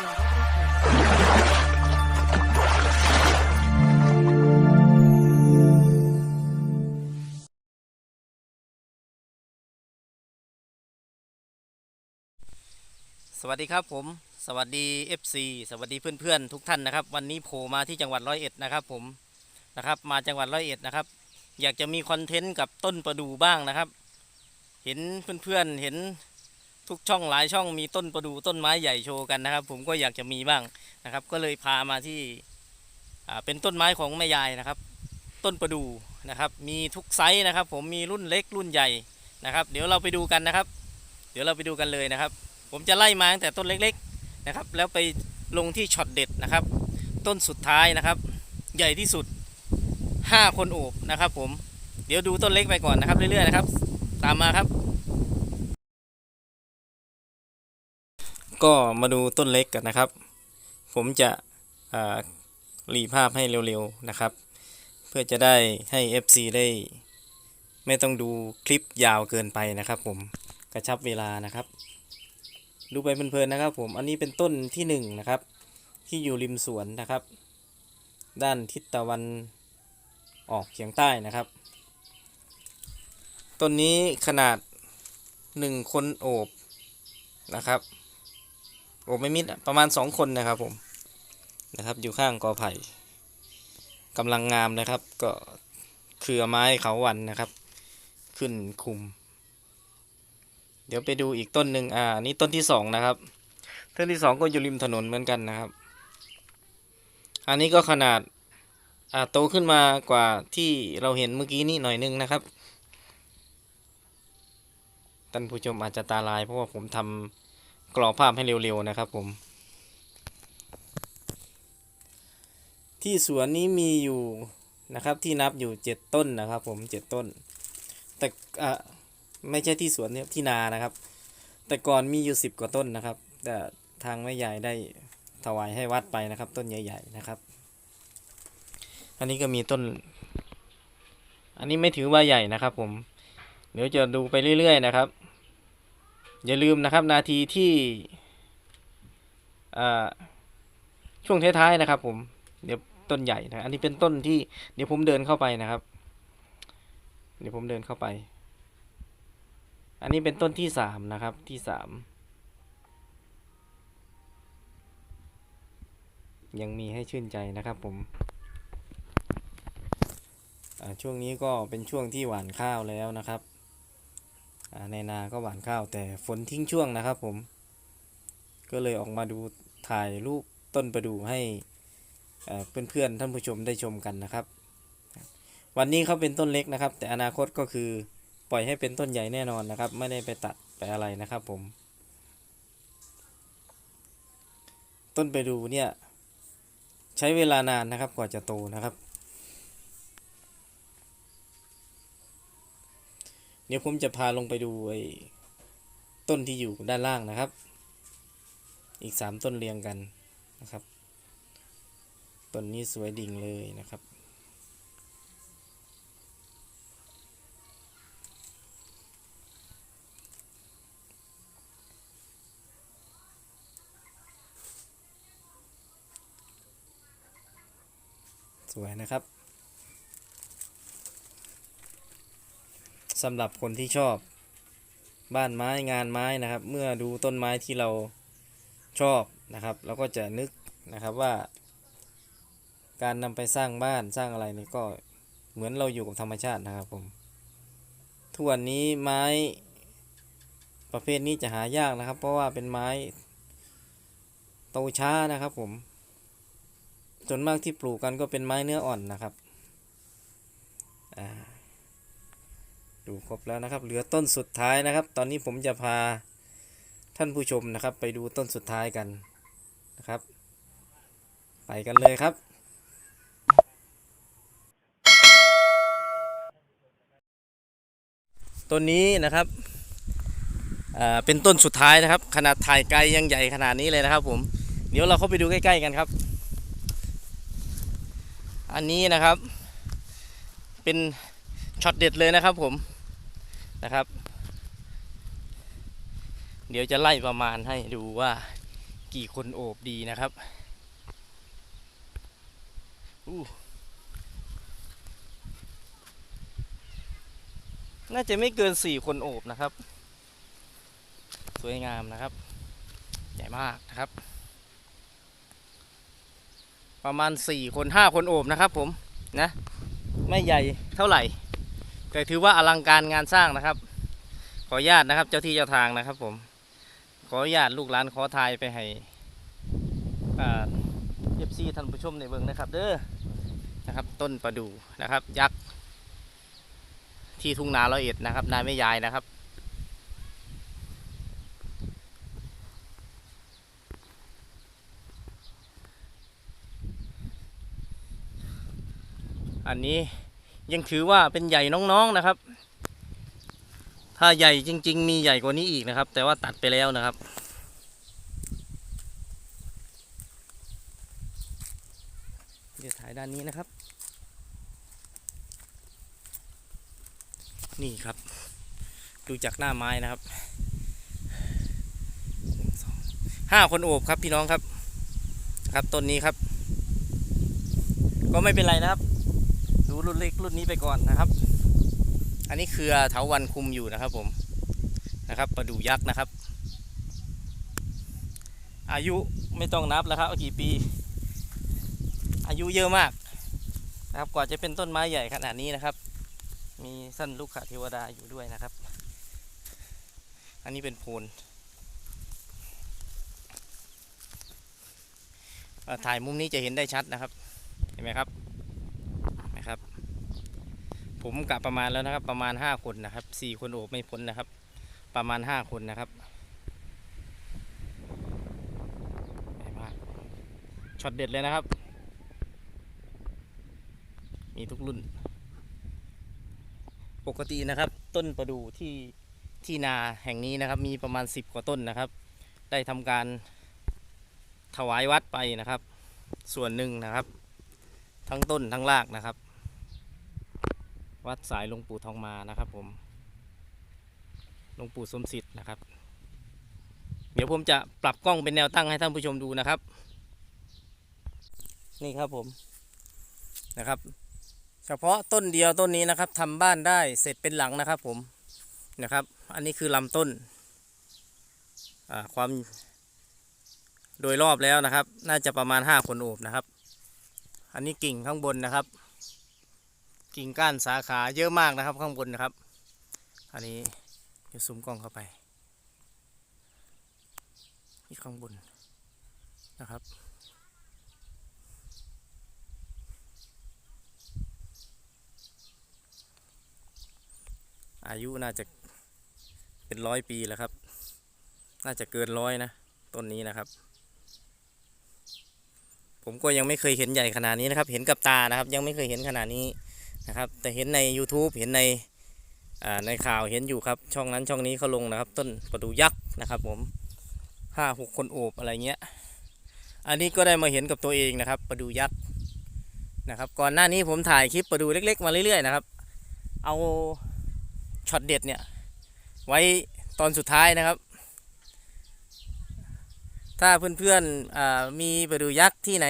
สวัสดีครับผม สวัสดี FC สวัสดีเพื่อนๆทุกท่านนะครับ วันนี้โผล่มาที่จังหวัดร้อยเอ็ดนะครับผมนะครับ มาจังหวัดร้อยเอ็ดนะครับ อยากจะมีคอนเทนต์กับต้นประดู่บ้างนะครับ เห็นเพื่อนๆเห็น ทุกช่องหลายช่องมีต้นประดู่ต้นไม้ใหญ่โชว์กันนะครับ ผมก็อยากจะมีบ้างนะครับ ก็เลยพามาที่เป็นต้นไม้ของแม่ยายนะครับ ต้นประดู่นะครับ มีทุกไซส์นะครับ ผมมีรุ่นเล็กรุ่นใหญ่นะครับ เดี๋ยวเราไปดูกันนะครับ เดี๋ยวเราไปดูกันเลยนะครับ ผมจะไล่มาตั้งแต่ต้นเล็กๆนะครับ แล้วไปลงที่ช็อตเด็ดนะครับ ต้นสุดท้ายนะครับ ใหญ่ที่สุด 5 คนโอบนะครับ ผมเดี๋ยวดูต้นเล็กไปก่อนนะครับเรื่อยๆนะครับ ตามมาครับ ก็มาดูต้นเล็กกันนะครับ ผมจะรีภาพให้เร็วๆนะครับ เพื่อจะได้ให้ FC ได้ ไม่ต้องดูคลิปยาวเกินไปนะครับ ผมกระชับเวลานะครับ ดูไปเพลินๆนะครับ ผมอันนี้เป็นต้นที่หนึ่งนะครับ ที่อยู่ริมสวนนะครับ ด้านทิศตะวันออกเฉียงใต้นะครับ ต้นนี้ขนาดหนึ่งคนโอบนะครับ อบไม่มิดประมาณสองคนนะครับผมนะครับ อยู่ข้างกอไผ่กำลังงามนะครับ ก็เครือไม้เขาวันนะครับ ขึ้นคุม เดี๋ยวไปดูอีกต้นหนึ่งอ่านี่ต้นที่สองนะครับต้นที่สองก็อยู่ริมถนนเหมือนกันนะครับ อันนี้ก็ขนาดอ่าโตขึ้นมากว่าที่เราเห็นเมื่อกี้นี้หน่อยนึงนะครับท่านผู้ชมอาจจะตาลายเพราะว่าผมทำ กรอภาพให้เร็วๆนะครับผม ที่สวนนี้มีอยู่นะครับที่นับอยู่เจ็ดต้นนะครับผมเจ็ดต้น แต่อ่าไม่ใช่ที่สวนเนี่ยที่นานะครับ แต่ก่อนมีอยู่สิบกว่าต้นนะครับ แต่ทางแม่ใหญ่ได้ถวายให้วัดไปนะครับ ต้นใหญ่ ๆนะครับ อันนี้ก็มีต้น อันนี้ไม่ถือว่าใหญ่นะครับ ผมเดี๋ยวจะดูไปเรื่อย ๆ นะครับ อย่าลืมนะครับนาทีที่ช่วงท้ายๆนะครับ ผมเดี๋ยวต้นใหญ่นะอันนี้เป็นต้นที่เดี๋ยวผมเดินเข้าไปนะครับ เดี๋ยวผมเดินเข้าไป อันนี้เป็นต้นที่สามนะครับที่สามยังมีให้ชื่นใจนะครับผมช่วงนี้ก็เป็นช่วงที่หวานข้าวแล้วนะครับ ในนาก็หว่านข้าวแต่ฝนทิ้งช่วงนะครับผม ก็เลยออกมาดูถ่ายรูปต้นประดู่ให้เอ่อเพื่อนๆท่านผู้ชมได้ชมกันนะครับ วันนี้เขาเป็นต้นเล็กนะครับ แต่อนาคตก็คือปล่อยให้เป็นต้นใหญ่แน่นอนนะครับ ไม่ได้ไปตัดไปอะไรนะครับผม ต้นไปดูเนี่ยใช้เวลานานนะครับกว่าจะโตนะครับ เดี๋ยวผมจะพาลงไปดูไอ้ต้นที่อยู่ด้านล่างนะครับ อีกสามต้นเรียงกันนะครับ ต้นนี้สวยดิ่งเลยนะครับ สวยนะครับ สำหรับคนที่ชอบบ้านไม้งานไม้นะครับ เมื่อดูต้นไม้ที่เราชอบนะครับ เราก็จะนึกนะครับว่า การนำไปสร้างบ้านสร้างอะไรนี่ก็เหมือนเราอยู่กับธรรมชาตินะครับผมทุกวันนี้ไม้ประเภทนี้จะหายากนะครับ เพราะว่าเป็นไม้โตช้านะครับผมส่วนมากที่ปลูกกันก็เป็นไม้เนื้ออ่อนนะครับอ่า ดูครบแล้วนะครับ เหลือต้นสุดท้ายนะครับ ตอนนี้ผมจะพาท่านผู้ชมนะครับ ไปดูต้นสุดท้ายกันนะครับ ไปกันเลยครับต้นนี้นะครับอ่าเป็นต้นสุดท้ายนะครับ ขนาดถ่ายไกลยังใหญ่ขนาดนี้เลยนะครับ ผม เดี๋ยวเราเข้าไปดูใกล้ ๆ กันครับ อันนี้นะครับ เป็นช็อตเด็ดเลยนะครับผม นะครับ เดี๋ยวจะไล่ประมาณให้ดูว่ากี่คนโอบดีนะครับอู้น่าจะไม่เกินสี่คนโอบนะครับ สวยงามนะครับ ใหญ่มากนะครับ ประมาณสี่คนห้าคนโอบนะครับผมนะ ไม่ใหญ่เท่าไหร่ แต่ถือว่าอลังการงานสร้างนะครับ ขออนุญาตนะครับ เจ้าที่เจ้าทางนะครับ ผม ขออนุญาตลูกหลานขอทายไปให้เอฟซีท่านผู้ชมในเบิงนะครับ เด้อนะครับ ต้นประดู่นะครับ ยักษ์ที่ทุ่งนาร้อยเอ็ดนะครับนายไม่ยายนะครับอันนี้ ยังถือว่าเป็นใหญ่น้องๆนะครับ ถ้าใหญ่จริง ๆ มีใหญ่กว่านี้อีกนะครับ แต่ว่าตัดไปแล้วนะครับ เดี๋ยวถ่ายด้านนี้นะครับ นี่ครับ ดูจากหน้าไม้นะครับห้าคนโอบครับพี่น้องครับ ครับต้นนี้ครับ ก็ไม่เป็นไรนะครับ ดูรุ่นเล็กรุ่นนี้ไปก่อนนะครับ อันนี้เครือเถาวันคุมอยู่นะครับผมนะครับประดูยักษ์นะครับ อายุไม่ต้องนับแล้วครับกี่ปี อายุเยอะมากนะครับกว่าจะเป็นต้นไม้ใหญ่ขนาดนี้นะครับ มีสั้นลูกขาเทวดาอยู่ด้วยนะครับ อันนี้เป็นโพนถ่ายมุมนี้จะเห็นได้ชัดนะครับ เห็นไหมครับ ผมกะประมาณแล้วนะครับ ประมาณห้าคนนะครับสี่คนโอบไม่พ้นนะครับ ประมาณห้าคนนะครับใหญ่มากช็อตเด็ดเลยนะครับ มีทุกรุ่น ปกตินะครับ ต้นประดู่ที่ที่นาแห่งนี้นะครับ มีประมาณ10กว่าต้นนะครับ ได้ทำการถวายวัดไปนะครับ ส่วนหนึ่งนะครับ ทั้งต้นทั้งรากนะครับ วัดสายหลวงปู่ทองมานะครับผมหลวงปู่สมศิษย์นะครับ เดี๋ยวผมจะปรับกล้องเป็นแนวตั้งให้ท่านผู้ชมดูนะครับ นี่ครับผมนะครับ เฉพาะต้นเดียวต้นนี้นะครับทำบ้านได้เสร็จเป็นหลังนะครับ ผมนะครับ อันนี้คือลำต้นความโดยรอบแล้วนะครับ น่าจะประมาณ5คนโอบนะครับ อันนี้กิ่งข้างบนนะครับ กิ่งก้านสาขาเยอะมากนะครับ ข้างบนนะครับ อันนี้เดี๋ยวซูมกล้องเข้าไปที่ข้างบนนะครับอายุน่าจะเป็นร้อยปีแล้วครับ น่าจะเกินร้อยนะต้นนี้นะครับ ผมก็ยังไม่เคยเห็นใหญ่ขนาดนี้นะครับ เห็นกับตานะครับ ยังไม่เคยเห็นขนาดนี้ นะครับ แต่เห็นใน YouTube เห็นในในข่าวเห็นอยู่ครับช่องนั้นช่องนี้เขาลงนะครับ ต้นประดูยักษ์นะครับผมห้าหกคนโอบอะไรเงี้ย อันนี้ก็ได้มาเห็นกับตัวเองนะครับ ประดูยักษ์นะครับ ก่อนหน้านี้ผมถ่ายคลิปประดูเล็ก ๆ มาเรื่อยๆนะครับ เอาช็อตเด็ดเนี่ยไว้ตอนสุดท้ายนะครับ ถ้าเพื่อนๆมีประดูยักษ์ที่ไหน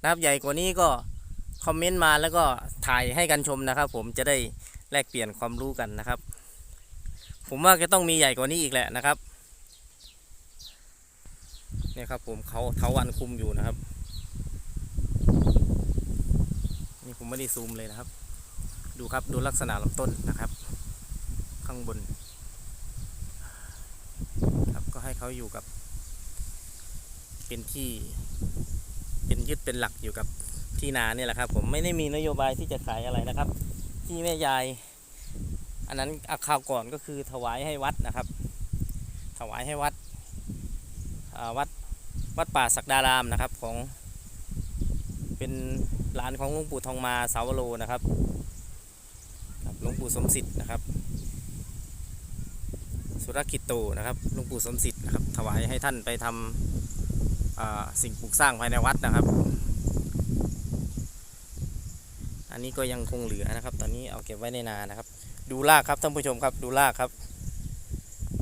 นะครับ ใหญ่กว่านี้ก็ คอมเมนต์มาแล้วก็ถ่ายให้กันชมนะครับ ผมจะได้แลกเปลี่ยนความรู้กันนะครับ ผมว่าจะต้องมีใหญ่กว่านี้อีกแหละนะครับเนี่ยครับผมเขาเทาวันคุมอยู่นะครับนี่ผมไม่ได้ซูมเลยนะครับ ดูครับดูลักษณะลำต้นนะครับ ข้างบน ครับก็ให้เขาอยู่กับ เป็นที่ เป็นยึดเป็นหลักอยู่กับ ที่นาเนี่ยแหละครับ ผมไม่ได้มีนโยบายที่จะขายอะไรนะครับ ที่แม่ยาย อันนั้นอาคราวก่อนก็คือถวายให้วัดนะครับ ถวายให้วัดวัดวัดป่าศักดารามนะครับของเป็นหลานของหลวงปู่ทองมาสาวโลนะครับหลวงปู่สมศิษย์นะครับ สุรกิตโตนะครับหลวงปู่สมศิษย์นะครับ ถวายให้ท่านไปทำสิ่งปลูกสร้างภายในวัดนะครับ อันนี้ก็ยังคงเหลือนะครับ ตอนนี้เอาเก็บไว้ในนานะครับ ดูรากครับท่านผู้ชมครับ ดูรากครับ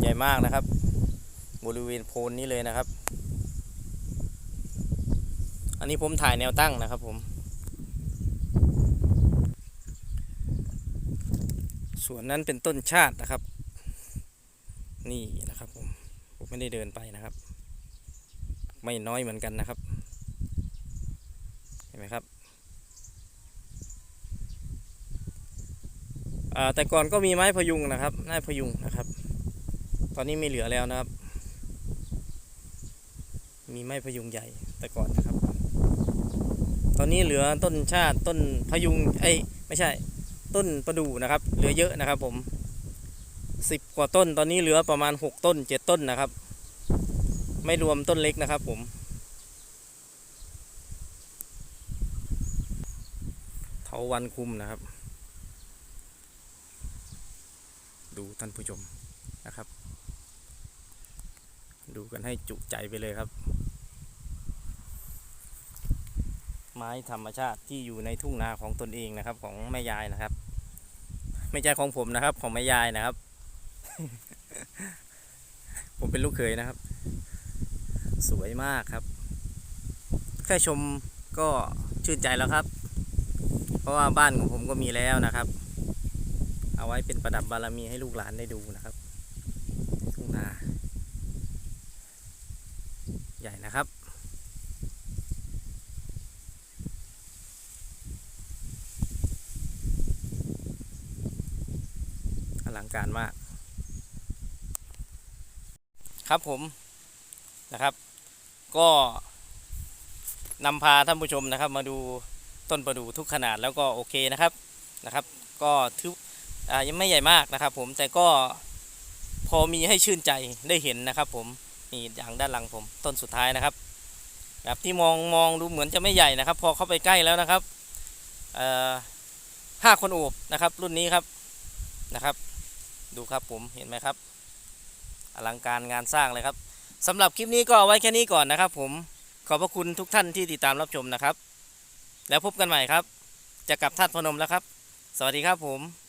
ใหญ่มากนะครับ บริเวณโพนนี้เลยนะครับ อันนี้ผมถ่ายแนวตั้งนะครับผมส่วนนั้นเป็นต้นชาตินะครับ นี่นะครับผมผมไม่ได้เดินไปนะครับ ไม่น้อยเหมือนกันนะครับ เห็นไหมครับอ่า แต่ก่อนก็มีไม้พยุงนะครับไม้พยุงนะครับ ตอนนี้ไม่เหลือแล้วนะครับ มีไม้พยุงใหญ่แต่ก่อนนะครับ ตอนนี้เหลือต้นชาติต้นพยุงไอ้ไม่ใช่ต้นประดู่นะครับ เหลือเยอะนะครับผมสิบกว่าต้นตอนนี้เหลือประมาณหกต้นเจ็ดต้นนะครับ ไม่รวมต้นเล็กนะครับผม เถาวันคุมนะครับ ดูท่านผู้ชมนะครับ ดูกันให้จุใจไปเลยครับ ไม้ธรรมชาติที่อยู่ในทุ่งนาของตนเองนะครับ ของแม่ยายนะครับ ไม่ใช่ของผมนะครับ ของแม่ยายนะครับ ผมเป็นลูกเขยนะครับ สวยมากครับ แค่ชมก็ชื่นใจแล้วครับ เพราะว่าบ้านของผมก็มีแล้วนะครับ เอาไว้เป็นประดับบารมีให้ลูกหลานได้ดูนะครับทุ่งนาใหญ่นะครับอลังการมาก ครับผมนะครับ ก็นำพาท่านผู้ชมนะครับ มาดูต้นประดู่ทุกขนาดแล้วก็โอเคนะครับนะครับ ก็ถืออ่า ยังไม่ใหญ่มากนะครับ ผมแต่ก็พอมีให้ชื่นใจได้เห็นนะครับผมนี่อย่างด้านหลังผมต้นสุดท้ายนะครับแบบที่มองมองดูเหมือนจะไม่ใหญ่นะครับ พอเข้าไปใกล้แล้วนะครับห้าคนโอบนะครับ รุ่นนี้ครับนะครับ ดูครับผมเห็นไหมครับ อลังการงานสร้างเลยครับสำหรับคลิปนี้ก็เอาไว้แค่นี้ก่อนนะครับ ผมขอบพระคุณทุกท่านที่ติดตามรับชมนะครับ แล้วพบกันใหม่ครับ จะกลับท่าพนมแล้วครับ สวัสดีครับผม